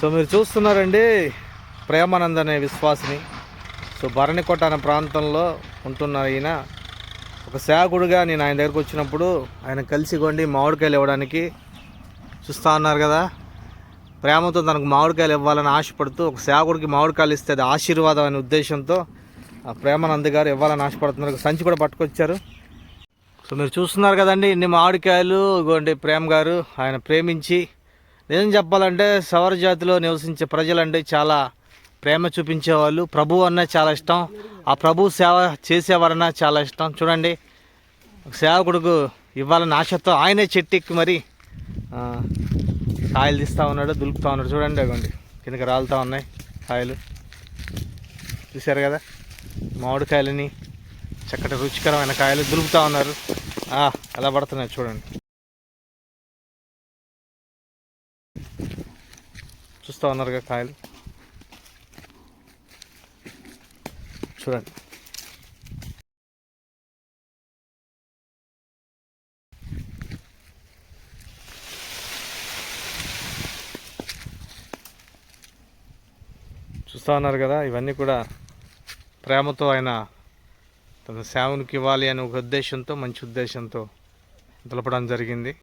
So మీరు చూస్తున్నారండి ప్రేమానంద్ అనే విశ్వాసిని. సో భరణికోట అనే ప్రాంతంలో ఉంటున్న ఈయన. ఒక సేవకుడుగా నేను ఆయన దగ్గరకు వచ్చినప్పుడు ఆయన కలిసి కొండి మామిడికాయలు ఇవ్వడానికి చూస్తూ ఉన్నారు కదా. ప్రేమతో తనకు మామిడికాయలు ఇవ్వాలని ఆశపడుతూ ఒక సేవకుడికి మామిడికాయలు ఇస్తే అది ఆశీర్వాదం అనే ఉద్దేశంతో ఆ ప్రేమానంద్ గారు ఇవ్వాలని ఆశపడుతున్నారు. సంచి కూడా పట్టుకొచ్చారు. సో మీరు చూస్తున్నారు కదండి ఇన్ని మామిడికాయలు ఇగోండి ప్రేమ్ గారు ఆయన ప్రేమించి నిజం చెప్పాలంటే సవర జాతిలో నివసించే ప్రజలంటే చాలా ప్రేమ చూపించేవాళ్ళు. ప్రభు అన్న చాలా ఇష్టం. ఆ ప్రభు సేవ చేసేవారన్నా చాలా ఇష్టం. చూడండి సేవకుడుకు ఇవ్వాలని ఆశతో ఆయనే చెట్టెక్కి మరి కాయలు తీస్తూ ఉన్నాడు దులుపుతూ ఉన్నాడు. చూడండి అవ్వండి కిందకి రాలుతూ ఉన్నాయి కాయలు. చూశారు కదా మామిడికాయలని చక్కటి రుచికరమైన కాయలు దులుపుతూ ఉన్నారు. అలా ఎలా పడుతున్నాయి చూడండి. చూస్తూ ఉన్నారుగా కాయలు. చూడండి. చూస్తూ ఉన్నారు కదా ఇవన్నీ కూడా ప్రేమతో ఆయన తన సేవనికి ఇవ్వాలి అనే ఒక ఉద్దేశంతో మంచి ఉద్దేశంతో దులపడం జరిగింది.